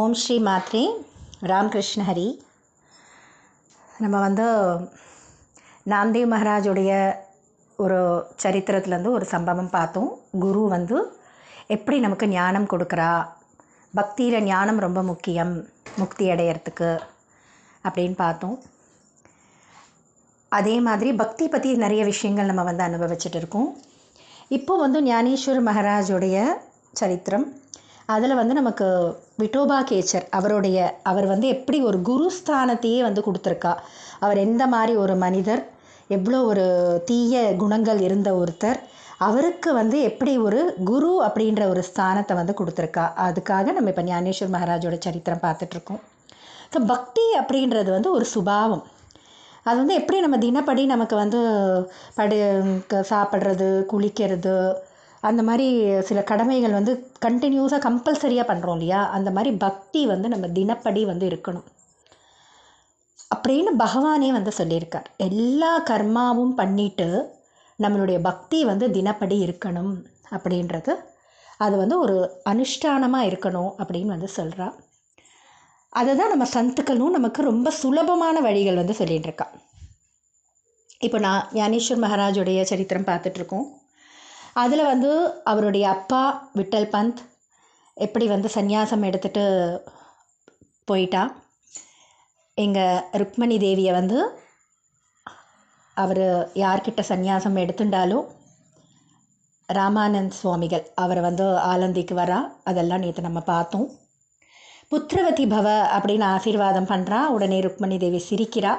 ஓம் ஸ்ரீ மாத்ரே ராம்கிருஷ்ண ஹரி. நம்ம வந்து நாம்தேவ் மகாராஜுடைய ஒரு சரித்திரத்துலேருந்து ஒரு சம்பவம் பார்த்தோம். குரு வந்து எப்படி நமக்கு ஞானம் கொடுக்குறா? பக்தியில் ஞானம் ரொம்ப முக்கியம் முக்தி அடையிறதுக்கு அப்படின்னு பார்த்தோம். அதே மாதிரி பக்தி பற்றி நிறைய விஷயங்கள் நம்ம வந்து அனுபவிச்சுட்டு இருக்கோம். இப்போ வந்து ஞானேஸ்வர் மகாராஜுடைய சரித்திரம் அதில் வந்து நமக்கு விட்டோபா கேச்சர் அவருடைய அவர் வந்து எப்படி ஒரு குரு ஸ்தானத்தையே வந்து கொடுத்துருக்கா. அவர் எந்த மாதிரி ஒரு மனிதர் எவ்வளோ ஒரு தீய குணங்கள் இருந்த ஒருத்தர் அவருக்கு வந்து எப்படி ஒரு குரு அப்படின்ற ஒரு ஸ்தானத்தை வந்து கொடுத்துருக்கா. அதுக்காக நம்ம இப்போ ஞானேஸ்வர் மகாராஜோட சரித்திரம் பார்த்துட்ருக்கோம். ஸோ பக்தி அப்படின்றது வந்து ஒரு சுபாவம். அது வந்து எப்படி நம்ம தினப்படி நமக்கு வந்து படு க- சாப்பிட்றது குளிக்கிறது அந்த மாதிரி சில கடமைகள் வந்து கண்டினியூஸாக கம்பல்சரியாக பண்ணுறோம் இல்லையா? அந்த மாதிரி பக்தி வந்து நம்ம தினப்படி வந்து இருக்கணும். அப்படின்னு பகவானே வந்து சொல்லியிருக்கார். எல்லா கர்மாவும் பண்ணிட்டு நம்மளுடைய பக்தி வந்து தினப்படி இருக்கணும் அப்படின்றது. அது வந்து ஒரு அனுஷ்டானமாக இருக்கணும் அப்படின்னு வந்து சொல்கிறா அதை தான் நம்ம சந்துக்களும் நமக்கு ரொம்ப சுலபமான வழிகள் வந்து சொல்லிகிட்டு இருக்கா. இப்போ நான் ஞானேஸ்வர் மகாராஜுடைய சரித்திரம் பார்த்துட்ருக்கோம் அதில் வந்து அவருடைய அப்பா விட்டல் பந்த் எப்படி வந்து சந்நியாசம் எடுத்துகிட்டு போயிட்டா? எங்கள் ருக்மணி தேவியை வந்து அவர் யார்கிட்ட சந்நியாசம் எடுத்துட்டாலும் ராமானந்த் சுவாமிகள் அவர் வந்து ஆலந்திக்கு வரா. அதெல்லாம் நேற்று நம்ம பார்த்தோம். புத்திரவதி பவ அப்படின்னு ஆசீர்வாதம் பண்ணுறா உடனே ருக்மணி தேவி சிரிக்கிறா.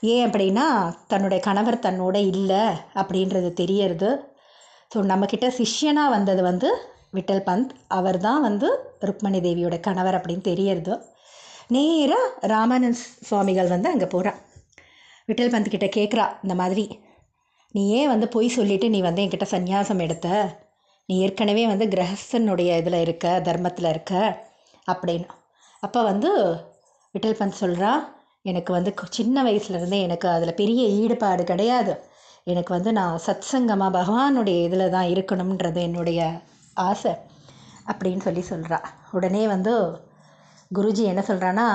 ஏன் அப்படின்னா தன்னுடைய கணவர் தன்னோட இல்லை அப்படின்றது தெரியறது. ஸோ நம்மக்கிட்ட சிஷ்யனாக வந்தது வந்து விட்டல் பந்த். அவர் தான் வந்து ருக்மணி தேவியோட கணவர் அப்படின்னு தெரியறது. நேராக ராமானந்த் சுவாமிகள் வந்து அங்கே போகிறா விட்டல் பந்த் கிட்ட கேட்குறா இந்த மாதிரி நீ ஏன் வந்து பொய் சொல்லிட்டு நீ வந்து என்கிட்ட சந்நியாசம் எடுத்த? நீ ஏற்கனவே வந்து கிரகஸ்தனுடைய இதில் இருக்க தர்மத்தில் இருக்க அப்படின்னு. அப்போ வந்து விட்டல் பந்த் சொல்கிறா எனக்கு வந்து சின்ன வயசுலேருந்தே எனக்கு அதில் பெரிய ஈடுபாடு கிடையாது. எனக்கு வந்து நான் சத்சங்கமாக பகவானுடைய இதில் தான் இருக்கணும்ன்றது என்னுடைய ஆசை அப்படின்னு சொல்லி சொல்கிறா உடனே வந்து குருஜி என்ன சொல்கிறான்னா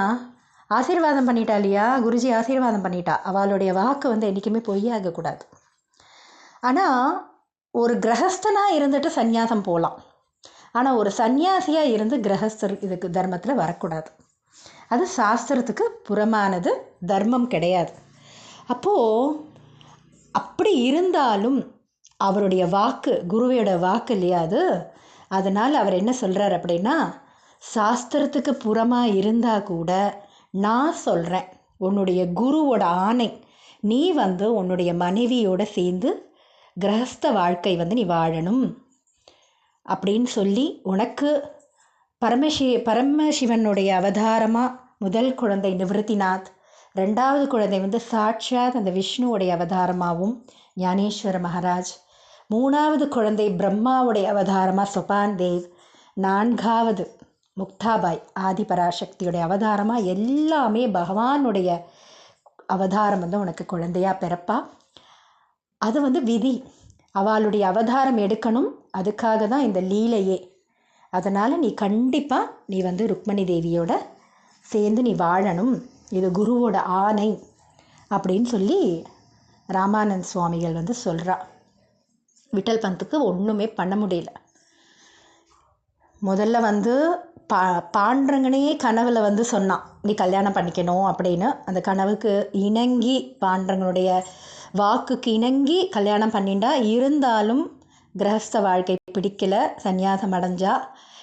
ஆசீர்வாதம் பண்ணிட்டா இல்லையா? குருஜி ஆசீர்வாதம் பண்ணிட்டா. அவளுடைய வாக்கு வந்து என்றைக்குமே பொய்யாகக்கூடாது ஆனால் ஒரு கிரகஸ்தனாக இருந்துட்டு சந்நியாசம் போகலாம் ஆனால் ஒரு சந்நியாசியாக இருந்து கிரகஸ்தர் இதுக்கு தர்மத்தில் வரக்கூடாது. அது சாஸ்திரத்துக்கு புறமானது தர்மம் கிடையாது. அப்போது அப்படி இருந்தாலும் அவருடைய வாக்கு குருவையோட வாக்கு இல்லையா அது? அதனால் அவர் என்ன சொல்கிறார் அப்படின்னா சாஸ்திரத்துக்கு புறமாக இருந்தால் கூட நான் சொல்கிறேன் உன்னுடைய குருவோட ஆணை நீ வந்து உன்னுடைய மனைவியோட சேர்ந்து கிரகஸ்த வாழ்க்கை வந்து நீ வாழணும் அப்படின்னு சொல்லி உனக்கு பரமசி பரமசிவனுடைய அவதாரமாக முதல் குழந்தை நிவர்த்திநாத் ரெண்டாவது குழந்தை வந்து சாட்சாத் அந்த விஷ்ணுவுடைய அவதாரமாகவும் ஞானேஸ்வர மகாராஜ். மூணாவது குழந்தை பிரம்மாவுடைய அவதாரமாக சொபான் தேவ். நான்காவது முக்தாபாய் ஆதிபராசக்தியுடைய அவதாரமாக எல்லாமே பகவானுடைய அவதாரம் வந்து உனக்கு குழந்தையாக பிறப்பா. அது வந்து விதி. அவளுடைய அவதாரம் எடுக்கணும். அதுக்காக தான் இந்த லீலையே. அதனால் நீ கண்டிப்பாக நீ வந்து ருக்மணி தேவியோட சேர்ந்து நீ வாழணும். இது குருவோட ஆணை அப்படின்னு சொல்லி ராமானந்த் சுவாமிகள் வந்து சொல்கிறா விட்டல் பந்துக்கு ஒன்றுமே பண்ண முடியல. முதல்ல வந்து பா பாண்டரங்கனே கனவில் வந்து சொன்னான் நீ கல்யாணம் பண்ணிக்கணும் அப்படின்னு. அந்த கனவுக்கு இணங்கி பாண்டரங்கனுடைய வாக்குக்கு இணங்கி கல்யாணம் பண்ணிண்டா. இருந்தாலும் கிரகஸ்த வாழ்க்கை பிடிக்கல சந்நியாசம் அடைஞ்சா.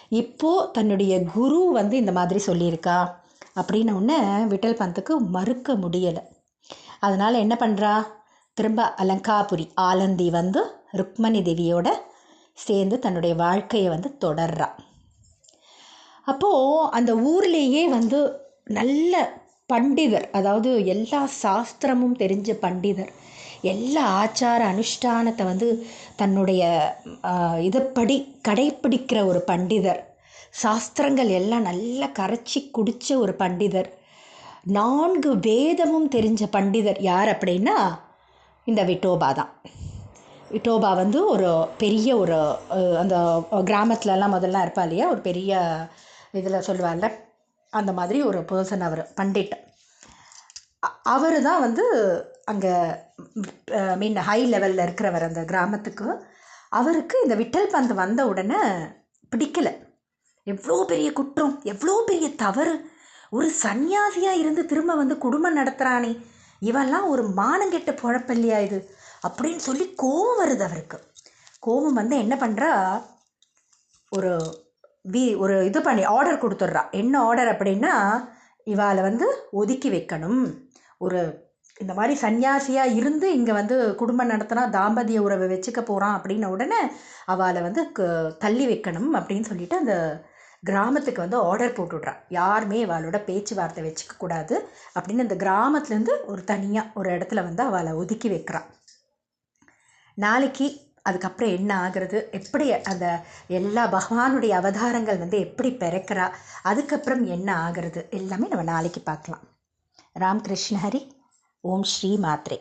இப்போ தன்னுடைய குரு வந்து இந்த மாதிரி சொல்லியிருக்கா. அப்படின்ன உடனே விட்டல் பந்துக்கு மறுக்க முடியலை. அதனால் என்ன பண்ணுறா திரும்ப அலங்காபுரி ஆலந்தி வந்து ருக்மணி தேவியோட சேர்ந்து தன்னுடைய வாழ்க்கையை வந்து தொடர்றா. அப்போது அந்த ஊர்லேயே வந்து நல்ல பண்டிதர் அதாவது எல்லா சாஸ்திரமும் தெரிஞ்ச பண்டிதர் எல்லா ஆச்சார அனுஷ்டானத்தை வந்து தன்னுடைய ஆஹ், இதுப்படி கடைப்பிடிக்கிற ஒரு பண்டிதர் சாஸ்திரங்கள் எல்லாம் நல்லா கரைச்சி குடித்த ஒரு பண்டிதர். நான்கு வேதமும் தெரிஞ்ச பண்டிதர் யார் அப்படின்னா இந்த விட்டோபா தான். விட்டோபா வந்து ஒரு பெரிய ஒரு அந்த கிராமத்துலலாம் முதல்லாம் இருப்பா இல்லையா? ஒரு பெரிய இதில் சொல்லுவார்ல அந்த மாதிரி ஒரு பர்சன் அவர் பண்டிட். அவர் தான் வந்து அங்கே மீன் ஹை லெவலில் இருக்கிறவர் அந்த கிராமத்துக்கு. அவருக்கு இந்த விட்டல் பந்து வந்த உடனே பிடிக்கல. எவ்வளோ பெரிய குற்றம் எவ்வளோ பெரிய தவறு. ஒரு சன்னியாசியாக இருந்து திரும்ப வந்து குடும்பம் நடத்துகிறானே இவெல்லாம் ஒரு மானங்கெட்ட புழப்பல்லியா இது அப்படின்னு சொல்லி கோபம் வருது அவருக்கு. கோபம் வந்து என்ன பண்ணுறா ஒரு வி ஒரு இது பண்ணி ஆர்டர் கொடுத்துட்றா. என்ன ஆர்டர் அப்படின்னா இவாளை வந்து ஒதுக்கி வைக்கணும். ஒரு இந்த மாதிரி சன்னியாசியாக இருந்து இங்கே வந்து குடும்பம் நடத்தினா தாம்பத்திய உறவை வச்சுக்க போகிறான் அப்படின்ன உடனே அவளை வந்து க- தள்ளி வைக்கணும் அப்படின்னு சொல்லிட்டு அந்த கிராமத்துக்கு வந்து ஆர்டர் போட்டுவிட்றா யாருமே அவளோட பேச்சுவார்த்தை வச்சுக்க கூடாது அப்படின்னு அந்த கிராமத்துலேருந்து ஒரு தனியாக ஒரு இடத்துல வந்து அவளை ஒதுக்கி வைக்கிறான் நாளைக்கு அதுக்கப்புறம் என்ன ஆகுறது? எப்படி அந்த எல்லா பகவானுடைய அவதாரங்கள் வந்து எப்படி பிறக்கிறா? அதுக்கப்புறம் என்ன ஆகிறது? எல்லாமே நம்ம நாளைக்கு பார்க்கலாம். ராம்கிருஷ்ண ஹரி ஓம் ஸ்ரீ மாத்ரே.